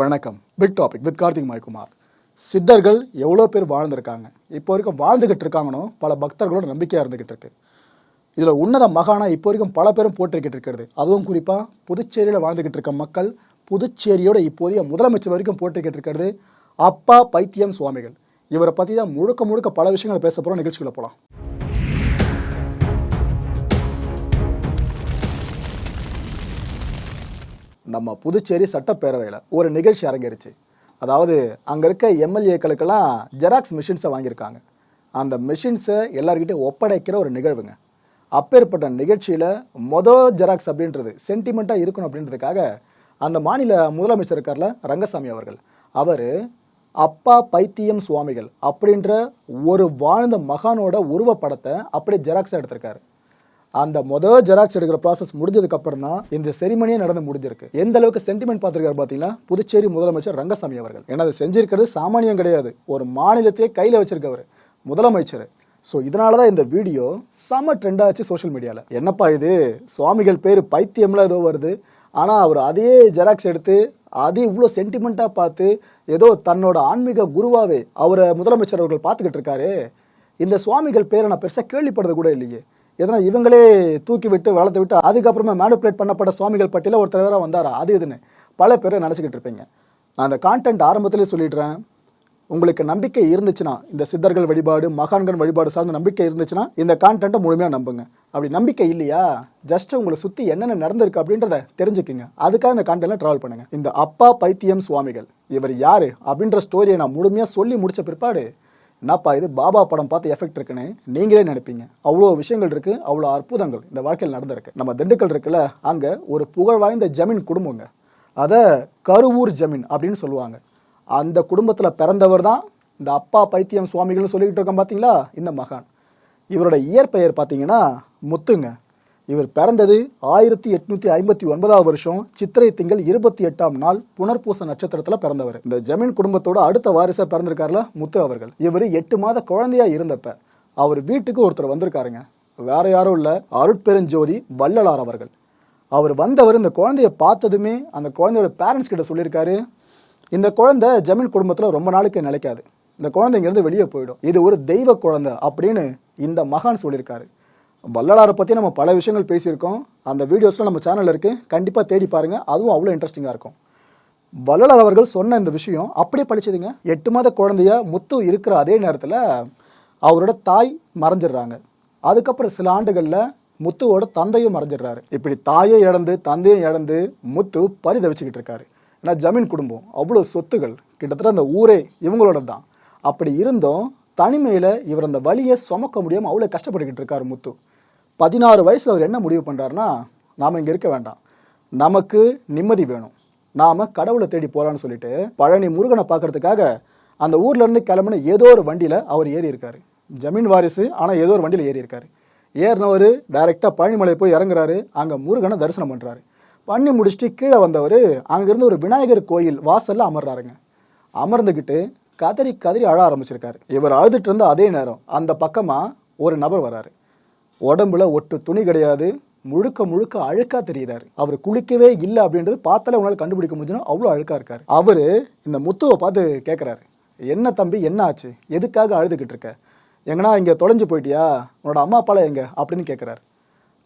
வணக்கம். Big topic with Karthik Maikumar. சித்தர்கள் எவ்வளோ பேர் வாழ்ந்திருக்காங்க? இப்போ வரைக்கும் வாழ்ந்துகிட்டு இருக்காங்கன்னு பல பக்தர்களோட நம்பிக்கையாக இருந்துகிட்டு இருக்கு. இதில் உன்னத மகானா இப்போ வரைக்கும் பல பேரும் போட்டிருக்கிட்டு இருக்கிறது. அதுவும் குறிப்பாக புதுச்சேரியில் வாழ்ந்துக்கிட்டு இருக்க மக்கள் புதுச்சேரியோட இப்போதைய முதலமைச்சர் வரைக்கும் போட்டிருக்கிட்டு இருக்கிறது அப்பா பைத்தியம் சுவாமிகள். இவரை பற்றி தான் முழுக்க முழுக்க பல விஷயங்களை பேச போகிறோம் நிகழ்ச்சிகளை போகலாம் நம்ம புதுச்சேரி சட்டப்பேரவையில் ஒரு நிகழ்ச்சி அரங்கேறிச்சு. அதாவது அங்கே இருக்க எம்எல்ஏக்களுக்கெல்லாம் ஜெராக்ஸ் மிஷின்ஸை வாங்கியிருக்காங்க. அந்த மிஷின்ஸை எல்லார்கிட்டையும் ஒப்படைக்கிற ஒரு நிகழ்வுங்க. அப்பேற்பட்ட நிகழ்ச்சியில் மொதல் ஜெராக்ஸ் அப்படின்றது சென்டிமெண்ட்டாக இருக்கணும் அப்படின்றதுக்காக அந்த மாநில முதலமைச்சர் இருக்கார்ல ரங்கசாமி அவர்கள். அவர் அப்பா பைத்தியம் சுவாமிகள் அப்படின்ற ஒரு வாழ்ந்த மகானோட உருவப்படத்தை அப்படியே ஜெராக்ஸாக எடுத்திருக்காரு. அந்த மொதல் ஜெராக்ஸ் எடுக்கிற ப்ராசஸ் முடிஞ்சதுக்கு அப்புறம் தான் இந்த செரிமனியே நடந்து முடிஞ்சிருக்கு. எந்த அளவுக்கு சென்டிமெண்ட் பார்த்துருக்காரு பார்த்தீங்கன்னா புதுச்சேரி முதலமைச்சர் ரங்கசாமி அவர்கள். ஏன்னா அதை செஞ்சிருக்கிறது சாமானியம் கிடையாது. ஒரு மாநிலத்தையே கையில் வச்சிருக்கவர் முதலமைச்சர். ஸோ இதனால தான் இந்த வீடியோ செம ட்ரெண்டாச்சு சோஷியல் மீடியாவில் என்னப்பா இது? சுவாமிகள் பேர் பைத்தியம்லாம் ஏதோ வருது. ஆனால் அவர் அதே ஜெராக்ஸ் எடுத்து அதே இவ்வளோ சென்டிமெண்ட்டாக பார்த்து ஏதோ தன்னோட ஆன்மீக குருவாகவே அவரை முதலமைச்சர் அவர்கள் பார்த்துக்கிட்டு இருக்காரு. இந்த சுவாமிகள் பேரை நான் பெருசாக கேள்விப்படுறது கூட இல்லையே. எதனா இவங்களே தூக்கி விட்டு வளர்த்து விட்டு அதுக்கப்புறமா மேனுப்புலேட் பண்ணப்பட்ட சுவாமிகள் பட்டியல ஒருத்தர் வேற வந்தாரா? அது இதுன்னு பல பேரை நினச்சிக்கிட்டு இருப்பீங்க. நான் அந்த கான்டென்ட் ஆரம்பத்திலே சொல்லிடுறேன். உங்களுக்கு நம்பிக்கை இருந்துச்சுன்னா இந்த சித்தர்கள் வழிபாடு மகான்கள் வழிபாடு சார்ந்த நம்பிக்கை இருந்துச்சுன்னா இந்த கான்டென்ட்டை முழுமையாக நம்புங்க. அப்படி நம்பிக்கை இல்லையா? ஜஸ்ட் உங்களை சுற்றி என்னென்ன நடந்திருக்கு அப்படின்றத தெரிஞ்சுக்கிங்க. அதுக்காக இந்த கான்டென்ட்ல ட்ராவல் பண்ணுங்க. இந்த அப்பா பைத்தியம் சுவாமிகள் இவர் யார்? அப்படின்ற ஸ்டோரியை நான் முழுமையாக சொல்லி முடித்த பிற்பாடு என்னப்பா இது பாபா படம் பார்த்து எஃபெக்ட் இருக்குன்னு நீங்களே நினைப்பீங்க. அவ்வளோ விஷயங்கள் இருக்கு அவ்வளோ அற்புதங்கள் இந்த வாழ்க்கையில் நடந்திருக்கு. நம்ம திண்டுக்கல் இருக்குல்ல அங்கே ஒரு புகழ் வாய்ந்த ஜமீன் குடும்பங்க. அதை கருவூர் ஜமீன் அப்படின்னு சொல்லுவாங்க. அந்த குடும்பத்தில் பிறந்தவர் தான் இந்த அப்பா பைத்தியம் சுவாமிகள்னு சொல்லிக்கிட்டு இருக்கோம் பார்த்தீங்களா இந்த மகான். இவரோட இயற்பெயர் பார்த்தீங்கன்னா முத்துங்க. இவர் பிறந்தது ஆயிரத்தி எட்நூத்தி ஐம்பத்தி ஒன்பதாவது வருஷம் சித்திரை திங்கள் இருபத்தி எட்டாம் நாள் புனர்பூச நட்சத்திரத்தில் பிறந்தவர். இந்த ஜமீன் குடும்பத்தோட அடுத்த வாரிசா பிறந்திருக்காருல முத்து அவர்கள். இவர் எட்டு மாத குழந்தையா இருந்தப்ப அவர் வீட்டுக்கு ஒருத்தர் வந்திருக்காருங்க. வேற யாரும் இல்ல அருட்பெருஞ்சோதி வள்ளலார் அவர்கள். அவர் வந்தவர் இந்த குழந்தைய பார்த்ததுமே அந்த குழந்தையோட பேரண்ட்ஸ் கிட்ட சொல்லியிருக்காரு இந்த குழந்தை ஜமீன் குடும்பத்தில் ரொம்ப நாளுக்கு நிலைக்காது. இந்த குழந்தைங்கிறது வெளியே போயிடும். இது ஒரு தெய்வ குழந்தை அப்படின்னு இந்த மகான் சொல்லியிருக்காரு. வள்ளலாரை பற்றி நம்ம பல விஷயங்கள் பேசியிருக்கோம். அந்த வீடியோஸ்லாம் நம்ம சேனலில் இருக்குது கண்டிப்பாக தேடி பாருங்கள் அதுவும் அவ்வளோ இன்ட்ரெஸ்டிங்காக இருக்கும். வள்ளலார் அவர்கள் சொன்ன இந்த விஷயம் அப்படியே பழிச்சதுங்க. எட்டு மாத குழந்தைய முத்து இருக்கிற அதே நேரத்தில் அவரோட தாய் மறைஞ்சிடுறாங்க. அதுக்கப்புறம் சில ஆண்டுகளில் முத்துவோட தந்தையும் மறைஞ்சிடுறாரு. இப்படி தாயும் இழந்து தந்தையும் இழந்து முத்து பரிதவிச்சுக்கிட்டு இருக்காரு. ஏன்னா ஜமீன் குடும்பம். அவ்வளோ சொத்துகள். கிட்டத்தட்ட அந்த ஊரே இவங்களோட தான் அப்படி இருந்தும் தனிமையில் இவர் அந்த வழியை சுமக்க முடியாமல் அவ்வளோ கஷ்டப்பட்டுக்கிட்டு இருக்காரு முத்து. பதினாறு வயசில் அவர் என்ன முடிவு பண்ணுறாருன்னா நாம் இங்கே இருக்க வேண்டாம். நமக்கு நிம்மதி வேணும். நாம் கடவுளை தேடி போகலான்னு சொல்லிட்டு பழனி முருகனை பார்க்கறதுக்காக அந்த ஊர்லேருந்து கிளம்புன ஏதோ ஒரு வண்டியில் அவர் ஏறி இருக்கார். ஜமீன் வாரிசு ஆனால் ஏதோ ஒரு வண்டியில் ஏறி இருக்கார். ஏறினவர் டைரெக்டாக பழனிமலை போய் இறங்குறாரு. அங்கே முருகனை தரிசனம் பண்ணுறாரு பண்ணி முடிச்சுட்டு கீழே வந்தவர் அங்கேருந்து ஒரு விநாயகர் கோயில் வாசலில் அமர்றாருங்க. அமர்ந்துக்கிட்டு கதறி கதறி அழ ஆரம்பிச்சிருக்காரு. இவர் அழுதுட்டு இருந்த அதே நேரம் அந்த பக்கமாக ஒரு நபர் வராரு. உடம்புல ஒட்டு துணி கிடையாது. முழுக்க முழுக்க அழுக்கா தெரியுறாரு. அவர் குளிக்கவே இல்லை அப்படின்றது பார்த்தாலே உங்களால் கண்டுபிடிக்க முடிஞ்சுன்னா அவ்வளோ அழுக்கா இருக்காரு. அவரு இந்த முத்துவை பார்த்து கேட்குறாரு என்ன தம்பி என்ன ஆச்சு? எதுக்காக அழுதுகிட்டு இருக்க? எங்கன்னா இங்கே தொலைஞ்சு போயிட்டியா? உன்னோட அம்மா அப்பால எங்க? அப்படின்னு கேட்குறாரு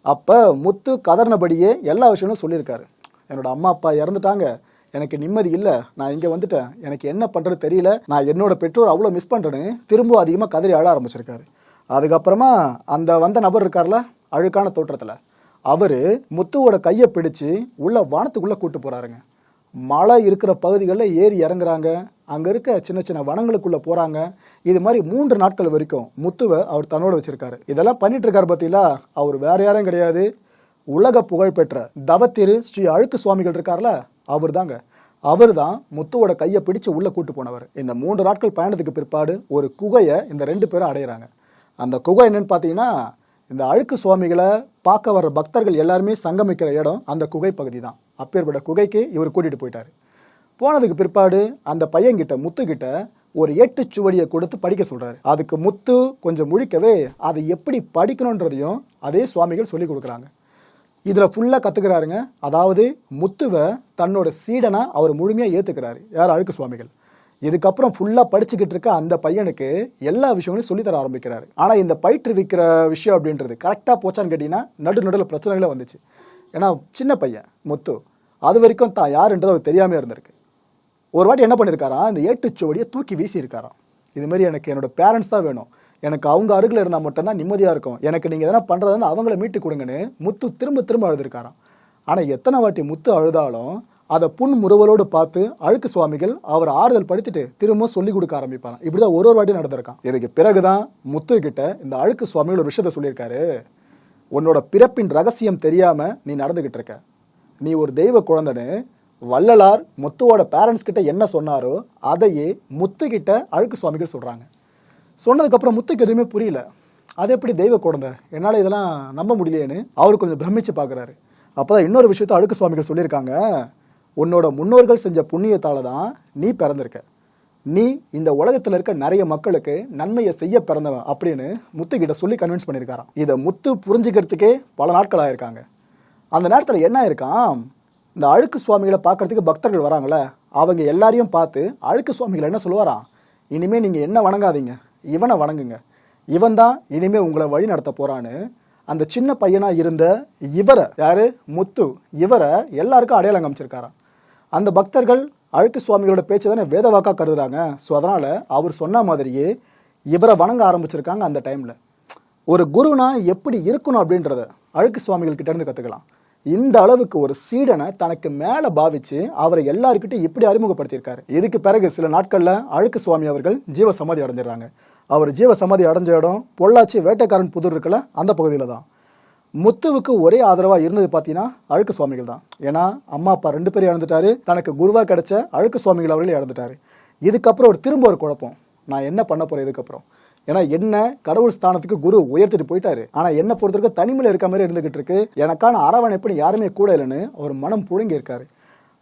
அப்போ முத்து கதறினபடியே எல்லா விஷயமும் சொல்லியிருக்காரு. என்னோட அம்மா அப்பா இறந்துட்டாங்க. எனக்கு நிம்மதி இல்லை. நான் இங்கே வந்துட்டேன். எனக்கு என்ன பண்ணுறது தெரியல. நான் என்னோட பெற்றோர் அவ்வளோ மிஸ் பண்ணுறேன்னு திரும்ப அதிகமாக கதறி அழ ஆரம்பிச்சிருக்காரு. அதுக்கப்புறமா அந்த வந்த நபர் இருக்கார்ல அழுக்கான தோற்றத்தில். அவர் முத்துவோட கையை பிடிச்சு உள்ள வானத்துக்குள்ளே கூட்டு போகிறாருங்க மழை இருக்கிற பகுதிகளில் ஏறி இறங்குறாங்க. அங்கே இருக்க சின்ன சின்ன வனங்களுக்குள்ளே போகிறாங்க இது மாதிரி மூன்று நாட்கள் வரைக்கும் முத்துவை அவர் தன்னோட வச்சுருக்காரு. இதெல்லாம் பண்ணிட்டுருக்கார் பார்த்தீங்களா அவர் வேறு யாரும் கிடையாது. உலக புகழ்பெற்ற தவத்திரு ஸ்ரீ அழுக்கு சுவாமிகள் இருக்கார்ல அவர் தாங்க அவர் தான் முத்துவோட கையை பிடிச்சு உள்ளே கூட்டு போனவர். இந்த மூன்று நாட்கள் பயணத்துக்கு பிற்பாடு ஒரு குகையை இந்த ரெண்டு பேரும் அடையிறாங்க. அந்த குகை என்னன்னு பார்த்தீங்கன்னா இந்த அழுக்கு சுவாமிகளை பார்க்க வர பக்தர்கள் எல்லாருமே சங்கமிக்கிற இடம் அந்த குகை பகுதி தான். அப்பேற்பட்ட குகைக்கு இவர் கூட்டிகிட்டு போயிட்டார். போனதுக்கு பிற்பாடு அந்த பையன்கிட்ட முத்துக்கிட்ட ஒரு எட்டு சுவடியை கொடுத்து படிக்க சொல்கிறாரு அதுக்கு முத்து கொஞ்சம் முழிக்கவே அதை எப்படி படிக்கணுன்றதையும் அதே சுவாமிகள் சொல்லி கொடுக்குறாங்க. இதில் ஃபுல்லாக கற்றுக்கிறாருங்க அதாவது முத்துவை தன்னோட சீடனாக அவர் முழுமையாக ஏற்றுக்கிறாரு யார்? அழுக்கு சுவாமிகள். இதுக்கப்புறம் ஃபுல்லாக படிச்சுக்கிட்டு இருக்க அந்த பையனுக்கு எல்லா விஷயங்களையும் சொல்லித்தர ஆரம்பிக்கிறாரு. ஆனால் இந்த பயிற்றுவிக்கிற விஷயம் அப்படின்றது கரெக்டாக போச்சான்னு கேட்டிங்கன்னா நடு நடுவில் பிரச்சனைகளே வந்துச்சு. ஏன்னா சின்ன பையன் முத்து. அது வரைக்கும் தான் யாருன்றது அவர் தெரியாமல் இருந்திருக்கு. ஒரு வாட்டி என்ன பண்ணியிருக்காராம் இந்த ஏட்டுச்சுவடியை தூக்கி வீசியிருக்காராம். இதுமாரி எனக்கு என்னோடய பேரண்ட்ஸ் தான் வேணும். எனக்கு அவங்க அருகில் இருந்தால் மட்டும்தான் நிம்மதியாக இருக்கும். எனக்கு நீங்கள் எதனா பண்ணுறது வந்து அவங்கள மீட்டு கொடுங்கன்னு முத்து திரும்ப திரும்ப அழுதுருக்காராம். ஆனால் எத்தனை வாட்டி முத்து அழுதாலும் அதை புன் முறுவலோடு பார்த்து அழுக்கு சுவாமிகள் அவர் ஆறுதல் படுத்திட்டு திரும்ப சொல்லி கொடுக்க ஆரம்பிப்பாங்க இப்படி தான் ஒரு ஒரு வாட்டி நடந்திருக்கான் இதுக்கு பிறகுதான் முத்து கிட்ட இந்த அழுக்கு சுவாமிகள் ஒரு விஷயத்த சொல்லியிருக்காரு. உன்னோட பிறப்பின் ரகசியம் தெரியாம நீ நடந்துகிட்டு இருக்க. நீ ஒரு தெய்வ குழந்தைன்னு வள்ளலார் முத்துவோட பேரண்ட்ஸ் கிட்ட என்ன சொன்னாரோ அதையே முத்து கிட்ட அழுக்கு சுவாமிகள் சொல்றாங்க. சொன்னதுக்கப்புறம் முத்துக்கு எதுவுமே புரியல. அது எப்படி தெய்வ குழந்தை? என்னால் இதெல்லாம் நம்ப முடியலையேன்னு அவர் கொஞ்சம் பிரமிச்சு பார்க்குறாரு. அப்பதான் இன்னொரு விஷயத்த அழுக்கு சுவாமிகள் சொல்லியிருக்காங்க. உன்னோட முன்னோர்கள் செஞ்ச புண்ணியத்தால் தான் நீ பிறந்திருக்க. நீ இந்த உலகத்தில் இருக்க நிறைய மக்களுக்கு நன்மையை செய்ய பிறந்தவன் அப்படின்னு முத்து கிட்ட சொல்லி கன்வின்ஸ் பண்ணியிருக்காராம் இதை முத்து புரிஞ்சுக்கிறதுக்கே பல நாட்கள் ஆயிருக்காங்க. அந்த நேரத்தில் என்ன இருக்கான் இந்த அழுக்கு சுவாமிகளை பார்க்கறதுக்கு பக்தர்கள் வராங்களே அவங்க எல்லாரையும் பார்த்து அழுக்கு சுவாமிகளை என்ன சொல்லுவாராம்? இனிமே நீங்கள் என்ன வணங்காதீங்க இவனை வணங்குங்க. இவன் தான் இனிமே உங்களை வழி நடத்த போகிறான்னு அந்த சின்ன பையனாக இருந்த இவரை யார்? முத்து. இவரை எல்லாருக்கும் அடையாளம் காமிச்சிருக்காராம். அந்த பக்தர்கள் அழுக்கு சுவாமிகளோட பேச்சு தானே வேதவாக்கா கருதுறாங்க. ஸோ அதனால் அவர் சொன்ன மாதிரியே இவரை வணங்க ஆரம்பிச்சிருக்காங்க அந்த டைமில் ஒரு குருனா எப்படி இருக்கணும் அப்படின்றத அழுக்கு சுவாமிகள் கற்றுக்கலாம் இந்த அளவுக்கு ஒரு சீடனை தனக்கு மேலே பாவிச்சு அவரை எல்லாருக்கிட்டையும் இப்படி அறிமுகப்படுத்தியிருக்காரு. இதுக்கு பிறகு சில நாட்களில் அழுக்கு சுவாமி அவர்கள் ஜீவ சமாதி அடைஞ்சிடுறாங்க. அவர் ஜீவ சமாதி அடைஞ்ச இடம் பொள்ளாச்சி வேட்டைக்காரன் புதூர் இருக்கல அந்த பகுதியில் தான். முத்துவுக்கு ஒரே ஆதரவா இருந்தது பார்த்தீங்கன்னா அழுக்கு சுவாமிகள் தான். ஏன்னா அம்மா அப்பா ரெண்டு பேரும் இழந்துட்டாரு தனக்கு குருவா கிடைச்ச அழுக்கு சுவாமிகள் அவர்கள் இழந்துட்டாரு இதுக்கப்புறம் ஒரு திரும்ப ஒரு குழப்பம். நான் என்ன பண்ண போறேன் இதுக்கப்புறம்? ஏன்னா என்ன கடவுள் ஸ்தானத்துக்கு குரு உயர்த்திட்டு போயிட்டாரு. ஆனா என்ன பொறுத்தவரைக்கும் தனிமையில் இருக்க மாதிரி இருந்துகிட்டு இருக்கு. எனக்கான அரவணைப்புன்னு யாருமே கூட இல்லைன்னு அவர் மனம் புழுங்கி இருக்காரு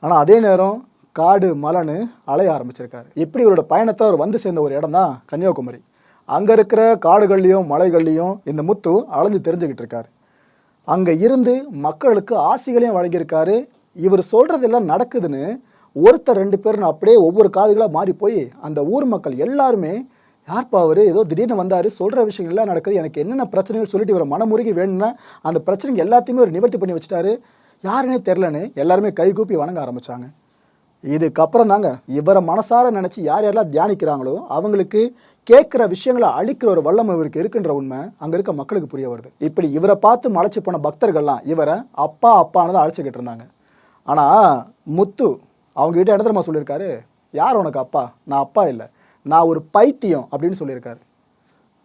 ஆனா அதே நேரம் காடு மலன்னு அலைய ஆரம்பிச்சிருக்காரு. இப்படி இவரோட பயணத்தை அவர் வந்து சேர்ந்த ஒரு இடம் தான் கன்னியாகுமரி. அங்க இருக்கிற காடுகள்லையும் மலைகள்லையும் இந்த முத்து அலைஞ்சு தெரிஞ்சுக்கிட்டு இருக்காரு. அங்கே இருந்து மக்களுக்கு ஆசிகளையும் வழங்கியிருக்காரு. இவர் சொல்கிறதெல்லாம் நடக்குதுன்னு ஒருத்தர் ரெண்டு பேர்னு அப்படியே ஒவ்வொரு காதுகளாக மாறி போய் அந்த ஊர் மக்கள் எல்லாருமே யார்ப்பா அவர்? ஏதோ திடீர்னு வந்தார். சொல்கிற விஷயங்கள் எல்லாம் நடக்குது. எனக்கு என்னென்ன பிரச்சனைகள்? சொல்லிட்டு இவர் மனமுருகி வேணும்னா அந்த பிரச்சனைகள் எல்லாத்தையுமே ஒரு நிவர்த்தி பண்ணி வச்சுட்டாரு. யாருன்னே தெரிலன்னு எல்லாருமே கைகூப்பி வணங்க ஆரம்பித்தாங்க இதுக்கப்புறம் தாங்க இவரை மனசார நினச்சி யார் யாரெல்லாம் தியானிக்கிறாங்களோ அவங்களுக்கு கேட்குற விஷயங்களை அழிக்கிற ஒரு வல்லம் இவருக்கு இருக்குன்ற உண்மை அங்கே இருக்க மக்களுக்கு புரிய வருது. இப்படி இவரை பார்த்து மலைச்சு போன பக்தர்கள்லாம் இவரை அப்பா அப்பானதை அழைச்சிக்கிட்டு இருந்தாங்க. ஆனால் முத்து அவங்ககிட்ட என்ன தெரியுமா சொல்லியிருக்காரு? யார் உனக்கு அப்பா? நான் அப்பா இல்லை. நான் ஒரு பைத்தியம் அப்படின்னு சொல்லியிருக்காரு.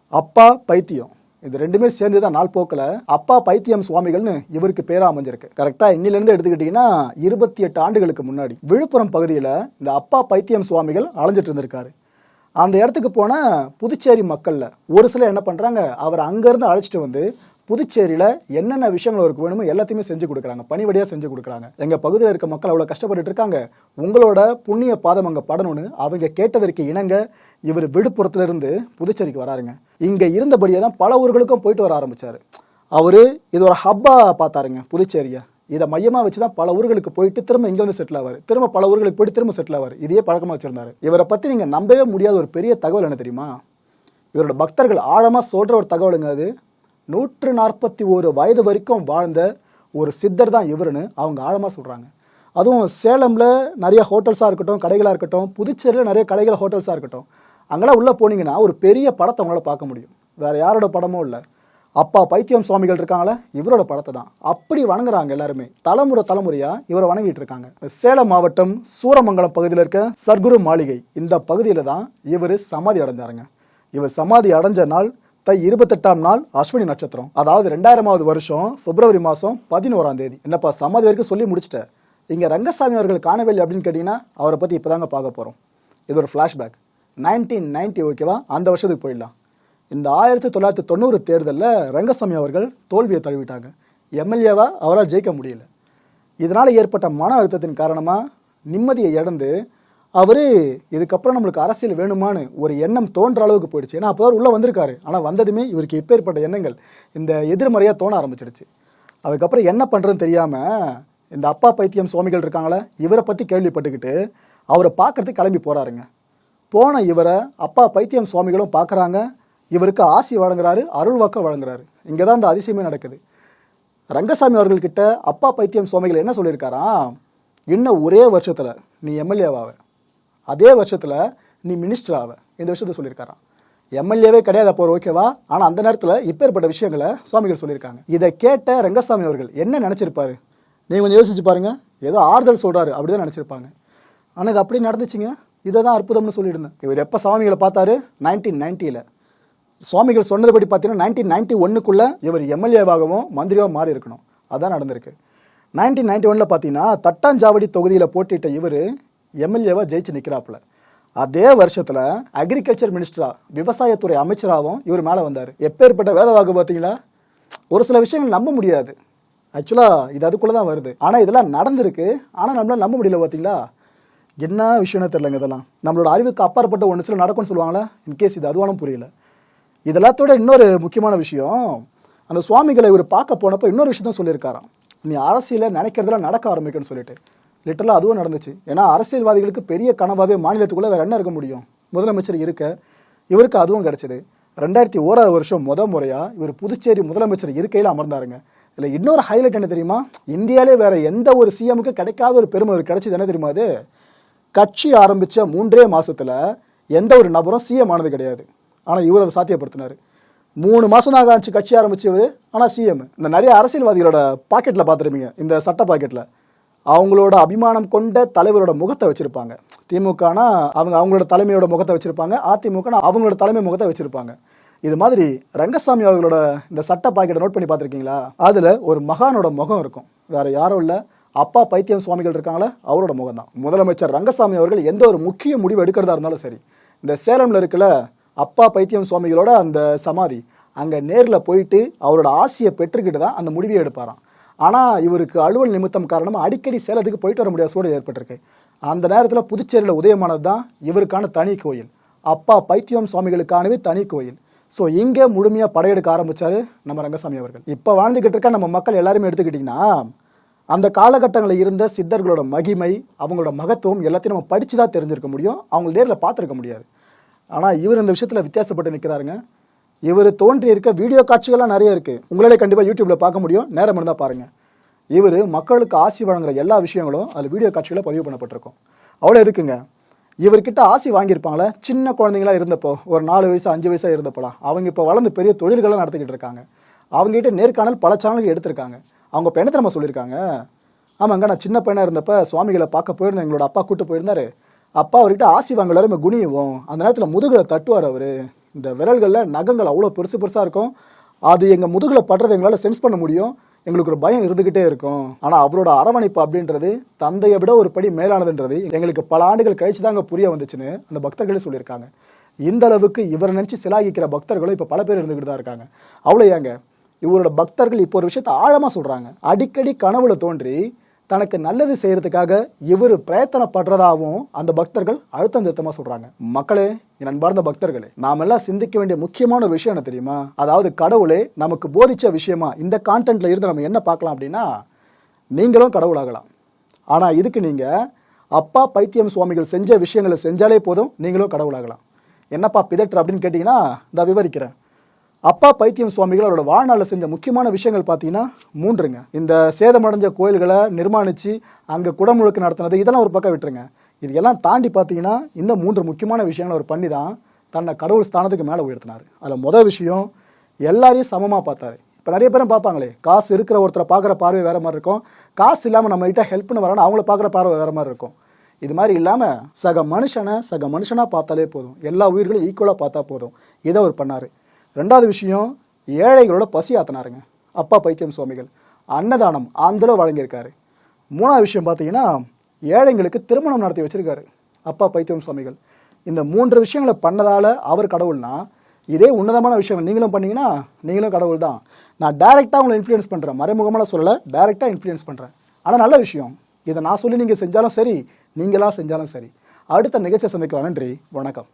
அப்பா பைத்தியம். இது ரெண்டுமே சேர்ந்து தான் நாள் போக்கில். அப்பா பைத்தியம் சுவாமிகள்னு இவருக்கு பேரா அமைஞ்சிருக்கு. கரெக்டாக இன்னிலிருந்து எடுத்துக்கிட்டீங்கன்னா இருபத்தி எட்டு ஆண்டுகளுக்கு முன்னாடி விழுப்புரம் பகுதியில் இந்த அப்பா பைத்தியம் சுவாமிகள் அலைஞ்சிட்டு இருந்திருக்காரு. அந்த இடத்துக்கு போன புதுச்சேரி மக்களில் ஒரு சிலர் என்ன பண்ணுறாங்க அவர் அங்கேருந்து அழைச்சிட்டு வந்து புதுச்சேரியில் என்னென்ன விஷயங்கள் அவருக்கு வேணுமோ எல்லாத்தையுமே செஞ்சு கொடுக்குறாங்க. பணிவடியாக செஞ்சு கொடுக்குறாங்க. எங்கள் பகுதியில் இருக்க மக்கள் அவ்வளோ கஷ்டப்பட்டு இருக்காங்க. உங்களோட புண்ணிய பாதம் அங்கே படணும்னு அவங்க கேட்டதற்கு இணங்க இவர் விழுப்புரத்துலேருந்து புதுச்சேரிக்கு வராருங்க. இங்கே இருந்தபடியே தான் பல ஊர்களுக்கும் போயிட்டு வர ஆரம்பித்தார் அவர் இது ஒரு ஹப்பாக பார்த்தாருங்க புதுச்சேரியை. இதை மையமாக வச்சு தான் பல ஊர்களுக்கு போயிட்டு திரும்ப இங்கே வந்து செட்டில் ஆவார். திரும்ப பல ஊர்களுக்கு போயிட்டு திரும்ப செட்டில் ஆவார். இதையே பழக்கமாக வச்சுருந்தார். இவரை பற்றி நீங்கள் நம்பவே முடியாத ஒரு பெரிய தகவல் என்ன தெரியுமா? இவரோட பக்தர்கள் ஆழமாக சொல்கிற ஒரு தகவலுங்க அது. நூற்று நாற்பத்தி ஒரு வயது வரைக்கும் வாழ்ந்த ஒரு சித்தர் தான் இவருன்னு அவங்க ஆழமாக சொல்கிறாங்க அதுவும் சேலமில் நிறைய ஹோட்டல்ஸாக இருக்கட்டும் கடைகளாக இருக்கட்டும் புதுச்சேரியில் நிறைய கடைகள் ஹோட்டல்ஸாக இருக்கட்டும். அங்கெல்லாம் உள்ளே போனீங்கன்னா ஒரு பெரிய படத்தை உங்களால் பார்க்க முடியும். வேறு யாரோட படமும் இல்லை. அப்பா பைத்தியம் சுவாமிகள் இருக்காங்களே இவரோட படத்தை தான். அப்படி வணங்குறாங்க எல்லாருமே. தலைமுறை தலைமுறையாக இவரை வணங்கிட்டு இருக்காங்க. சேலம் மாவட்டம் சூரமங்கலம் பகுதியில் இருக்க சர்க்குரு மாளிகை. இந்த பகுதியில் தான் இவர் சமாதி அடைஞ்சாருங்க. இவர் சமாதி அடைஞ்ச நாள் தை இருபத்தெட்டாம் நாள் அஸ்வினி நட்சத்திரம். அதாவது ரெண்டாயிரமாவது வருஷம் பிப்ரவரி மாதம் பதினோராம் தேதி. என்னப்பா சமாதி வரைக்கும் சொல்லி முடிச்சிட்டேன் இங்கே ரங்கசாமி அவர்கள் காணவில்லை அப்படின்னு கேட்டிங்கன்னா அவரை பற்றி இப்போ தாங்க பார்க்க போகிறோம் இது ஒரு ஃப்ளாஷ்பேக் நைன்டீன் நைன்ட்டி ஓகேவா அந்த வருஷத்துக்கு போயிடலாம். இந்த ஆயிரத்தி தொள்ளாயிரத்தி தொண்ணூறு தேர்தலில் ரங்கசாமி அவர்கள் தோல்வியை தழுவிட்டாங்க. எம்எல்ஏவாக அவரால் ஜெயிக்க முடியல. இதனால் ஏற்பட்ட மன அழுத்தத்தின் காரணமாக நிம்மதியை இழந்து அவர் இதுக்கப்புறம் நம்மளுக்கு அரசியல் வேணுமான்னு ஒரு எண்ணம் தோன்ற அளவுக்கு போயிடுச்சு. ஏன்னா அப்போ உள்ளே வந்திருக்காரு. ஆனால் வந்ததுமே இவருக்கு எப்பேற்பட்ட எண்ணங்கள். இந்த எதிர்மறையாக தோண ஆரம்பிச்சிடுச்சு. அதுக்கப்புறம் என்ன பண்ணுறதுன்னு தெரியாமல் இந்த அப்பா பைத்தியம் சுவாமிகள் இருக்காங்களே இவரை பற்றி கேள்விப்பட்டுக்கிட்டு அவரை பார்க்கறதுக்கு கிளம்பி போகிறாருங்க போன இவரை அப்பா பைத்தியம் சுவாமிகளும் பார்க்குறாங்க. இவருக்கு ஆசி வழங்குறாரு அருள் வாக்கம் வழங்குறாரு. இங்கே தான் இந்த அதிசயமே நடக்குது. ரங்கசாமி அவர்கள்கிட்ட அப்பா பைத்தியம் சுவாமிகள் என்ன சொல்லியிருக்காராம்? இன்னும் ஒரே வருஷத்தில் நீ எம்எல்ஏவாவ அதே வருஷத்தில் நீ மினிஸ்டர் ஆவ. இந்த விஷயத்த சொல்லியிருக்காராம். எம்எல்ஏவே கிடையாது அப்போ ஓகேவா ஆனால் அந்த நேரத்தில் இப்பேற்பட்ட விஷயங்களை சுவாமிகள் சொல்லியிருக்காங்க. இதை கேட்ட ரங்கசாமி அவர்கள் என்ன நினச்சிருப்பாரு? நீங்கள் கொஞ்சம் யோசிச்சு பாருங்கள் ஏதோ ஆறுதல் சொல்கிறாரு அப்படி தான் நினச்சிருப்பாங்க. ஆனால் இது அப்படி நடந்துச்சுங்க. இதை தான் அற்புதம்னு சொல்லியிருந்தேன் இவர் எப்போ சுவாமிகளை பார்த்தாரு? நைன்டீன் நைன்ட்டியில் சுவாமிகள் சொன்னதுபடி பார்த்தீங்கன்னா நைன்டீன் நைன்ட்டி ஒன்றுக்குள்ளே இவர் எம்எல்ஏவாகவும் மந்திரியாகவும் மாறி இருக்கணும் அதான் நடந்திருக்கு. நைன்டீன் நைன்ட்டி ஒனில் பார்த்தீங்கன்னா தட்டாஞ்சாவடி தொகுதியில் போட்டிட்ட இவர் எம்எல்ஏவாக ஜெயிச்சு நிற்கிறாப்புல அதே வருஷத்தில் அக்ரிகல்ச்சர் மினிஸ்டராக விவசாயத்துறை அமைச்சராகவும் இவர் மேலே வந்தார். எப்பேற்பட்ட வேலை வாக்கு பார்த்தீங்களா? ஒரு சில விஷயங்கள் நம்ப முடியாது. ஆக்சுவலாக இது அதுக்குள்ளே தான் வருது. ஆனால் இதெல்லாம் நடந்திருக்கு. ஆனால் நம்மளால் நம்ப முடியல பார்த்தீங்களா? என்ன விஷயம்னு தெரிலங்க இதெல்லாம். நம்மளோட அறிவுக்கு அப்பாற்பட்ட ஒன்று சில நடக்கும்னு சொல்லுவாங்களா? இன்கேஸ் இது அதுவானும் புரியல. இதெல்லாத்தோட இன்னொரு முக்கியமான விஷயம் அந்த சுவாமிகளை இவர் பார்க்க போனப்போ இன்னொரு விஷயத்தான் சொல்லியிருக்காராம். நீ அரசியலில் நினைக்கிறதெல்லாம் நடக்க ஆரம்பிக்கணும்னு சொல்லிட்டு. லிட்டரலாக அதுவும் நடந்துச்சு. ஏன்னா அரசியல்வாதிகளுக்கு பெரிய கனவாகவே மாநிலத்துக்குள்ளே வேறு என்ன இருக்க முடியும்? முதலமைச்சர் இருக்க இவருக்கு அதுவும் கிடச்சிது. ரெண்டாயிரத்தி ஓராவது வருஷம் முத முறையாக இவர் புதுச்சேரி முதலமைச்சர் இருக்கையில் அமர்ந்தாருங்க. இதில் இன்னொரு ஹைலைட் என்ன தெரியுமா? இந்தியாவிலே வேறு எந்த ஒரு சிஎமுக்கு கிடைக்காத ஒரு பெருமை இவருக்கு கிடைச்சது என்ன தெரியுமா அது? கட்சி ஆரம்பித்த மூன்றே மாதத்தில் எந்த ஒரு நபரும் சிஎம் ஆனது கிடையாது. ஆனால் இவர் அதை சாத்தியப்படுத்தினார். மூணு மாதம் தான் ஆச்சு கட்சி ஆரம்பித்தவர் ஆனால் சிஎம் இந்த நிறைய அரசியல்வாதிகளோட பாக்கெட்டில் பார்த்துருப்பீங்க. இந்த சட்ட பாக்கெட்டில் அவங்களோட அபிமானம் கொண்ட தலைவரோட முகத்தை வச்சுருப்பாங்க. திமுகனா அவங்க அவங்களோட தலைமையோட முகத்தை வச்சுருப்பாங்க. அதிமுகனா அவங்களோட தலைமை முகத்தை வச்சுருப்பாங்க. இது மாதிரி ரங்கசாமி அவர்களோட இந்த சட்ட பாக்கெட்டை நோட் பண்ணி பார்த்துருக்கீங்களா? அதில் ஒரு மகானோட முகம் இருக்கும். வேற யாரும் இல்லை. அப்பா பைத்தியம் சுவாமிகள் இருக்காங்களே அவரோட முகம் தான். முதலமைச்சர் ரங்கசாமி அவர்கள் எந்த ஒரு முக்கிய முடிவு எடுக்கிறதா இருந்தாலும் சரி இந்த சேலம்ல இருக்கல அப்பா பைத்தியம் சுவாமிகளோட அந்த சமாதி அங்கே நேரில் போயிட்டு அவரோட ஆசையை பெற்றுக்கிட்டு தான் அந்த முடிவை எடுப்பாராம். ஆனால் இவருக்கு அலுவல் நிமித்தம் காரணமாக அடிக்கடி சேலத்துக்கு போயிட்டு வர முடியாத சூழல் ஏற்பட்டிருக்கு. அந்த நேரத்தில் புதுச்சேரியில் உதயமானது தான் இவருக்கான தனி கோயில். அப்பா பைத்தியம் சுவாமிகளுக்கானவே தனி கோயில். ஸோ இங்கே முழுமையாக படையெடுக்க ஆரம்பிச்சாரு நம்ம ரங்கசாமி அவர்கள். இப்போ வாழ்ந்துக்கிட்டு இருக்க நம்ம மக்கள் எல்லாருமே எடுத்துக்கிட்டிங்கன்னா அந்த காலகட்டங்களில் இருந்த சித்தர்களோட மகிமை அவங்களோட மகத்துவம் எல்லாத்தையும் நம்ம படித்து தான் தெரிஞ்சிருக்க முடியும். அவங்க நேரில் பார்த்துருக்க முடியாது. ஆனால் இவர் இந்த விஷயத்தில் வித்தியாசப்பட்டு நிற்கிறாருங்க இவர் தோன்றி இருக்க வீடியோ காட்சிகள்லாம் நிறைய இருக்குது உங்களாலே கண்டிப்பாக யூடியூப்பில் பார்க்க முடியும். நேரம் இருந்தால் பாருங்கள் இவர் மக்களுக்கு ஆசி வழங்குற எல்லா விஷயங்களும் அதில் வீடியோ காட்சிகளை பதிவு பண்ணப்பட்டிருக்கும். அவ்வளோ எதுக்குங்க? இவர்கிட்ட ஆசி வாங்கியிருப்பாங்களே? சின்ன குழந்தைங்களா இருந்தப்போ ஒரு நாலு வயசு அஞ்சு வயசாக இருந்தப்போலாம் அவங்க இப்போ வளர்ந்து பெரிய தொழில்கள்லாம் நடத்திக்கிட்டு இருக்காங்க. அவங்ககிட்ட நேர்காணல் பல சேனல்கள் எடுத்திருக்காங்க. அவங்க இப்போ என்ன நம்ம சொல்லியிருக்காங்க? ஆமாங்க நான் சின்ன பையனாக இருந்தப்போ சுவாமிகளை பார்க்க போயிருந்தேன். எங்களோட அப்பா கூட்டு போயிருந்தாரு. அப்பா அவர்கிட்ட ஆசி வாங்கலாரு நம்ம அந்த நேரத்தில் முதுகில் தட்டுவார் அவர். இந்த விரல்களில் நகங்கள் அவ்வளோ பெருசு பெருசாக இருக்கும். அது எங்கள் முதுகில் படுறது எங்களால் சென்ஸ் பண்ண முடியும். எங்களுக்கு ஒரு பயம் இருந்துக்கிட்டே இருக்கும். ஆனால் அவரோட அரவணைப்பு அப்படின்றது தந்தையை விட ஒரு படி மேலானதுன்றது எங்களுக்கு பல ஆண்டுகள் கழிச்சு தாங்க புரிய வந்துச்சுன்னு அந்த பக்தர்களே சொல்லியிருக்காங்க. இந்த அளவுக்கு இவரை நினச்சி சிலாகிக்கிற பக்தர்களும் இப்போ பல பேர் இருந்துக்கிட்டு தான் இருக்காங்க. அவ்வளோ ஏங்க? இவரோட பக்தர்கள் இப்போ ஒரு விஷயத்த ஆழமாக சொல்கிறாங்க அடிக்கடி கனவுல தோன்றி தனக்கு நல்லது செய்யறதுக்காக இவர் பிரயத்தனப்படுறதாகவும் அந்த பக்தர்கள் அழுத்தம் திருத்தமாக சொல்கிறாங்க மக்களே என் அன்பார்ந்த பக்தர்களே நாம் எல்லாம் சிந்திக்க வேண்டிய முக்கியமான ஒரு விஷயம் என்ன தெரியுமா? அதாவது கடவுளே நமக்கு போதிச்ச விஷயமா இந்த கான்டென்ட்ல இருந்து நம்ம என்ன பார்க்கலாம் அப்படின்னா நீங்களும் கடவுளாகலாம் ஆனால் இதுக்கு நீங்கள் அப்பா பைத்தியம் சுவாமிகள் செஞ்ச விஷயங்களை செஞ்சாலே போதும் நீங்களும் கடவுளாகலாம் என்னப்பா பிதற்று அப்படின்னு கேட்டிங்கன்னா இந்த விவரிக்கிறேன். அப்பா பைத்தியம் சுவாமிகள் அவரோட வாழ்நாளில் செஞ்ச முக்கியமான விஷயங்கள் பார்த்தீங்கன்னா மூன்றுங்க. இந்த சேதமடைஞ்ச கோயில்களை நிர்மாணித்து அங்கே குடமுழுக்கு நடத்தினது இதெல்லாம் ஒரு பக்கம் விட்டுருங்க. இது எல்லாம் தாண்டி பார்த்தீங்கன்னா இந்த மூன்று முக்கியமான விஷயங்களை அவர் பண்ணி தான் தன்னை கடவுள் ஸ்தானத்துக்கு மேலே உயர்த்தினார். அதில் முதல் விஷயம் எல்லாரையும் சமமாக பார்த்தாரு. இப்போ நிறைய பேரும் பார்ப்பாங்களே காசு இருக்கிற ஒருத்தரை பார்க்குற பார்வை வேறு மாதிரி இருக்கும். காசு இல்லாமல் நம்மகிட்ட ஹெல்ப்னு வரானா அவங்கள பார்க்குற பார்வை வேறு மாதிரி இருக்கும். இது மாதிரி இல்லாமல் சக மனுஷனை சக மனுஷனாக பார்த்தாலே போதும். எல்லா உயிர்களையும் ஈக்குவலாக பார்த்தா போதும். இதை அவர் பண்ணார். ரெண்டாவது விஷயம் ஏழைகளோட பசி ஆத்தினாருங்க. அப்பா பைத்தியம் சுவாமிகள். அன்னதானம் அந்தளவு வழங்கியிருக்காரு. மூணாவது விஷயம் பார்த்தீங்கன்னா ஏழைங்களுக்கு திருமணம் நடத்தி வச்சுருக்காரு. அப்பா பைத்தியம் சுவாமிகள். இந்த மூன்று விஷயங்களை பண்ணதால் அவர் கடவுள்னா இதே உன்னதமான விஷயங்கள் நீங்களும் பண்ணீங்கன்னா நீங்களும் கடவுள் தான். நான் டைரெக்டாக உங்களை இன்ஃப்ளூயன்ஸ் பண்ணுறேன் மறைமுகமாக சொல்லலை டைரெக்டாக இன்ஃப்ளூயன்ஸ் பண்ணுறேன் ஆனால் நல்ல விஷயம். இதை நான் சொல்லி நீங்கள் செஞ்சாலும் சரி நீங்களாக செஞ்சாலும் சரி. அடுத்த நிகழ்ச்சியை சந்திக்கலாம். நன்றி. வணக்கம்.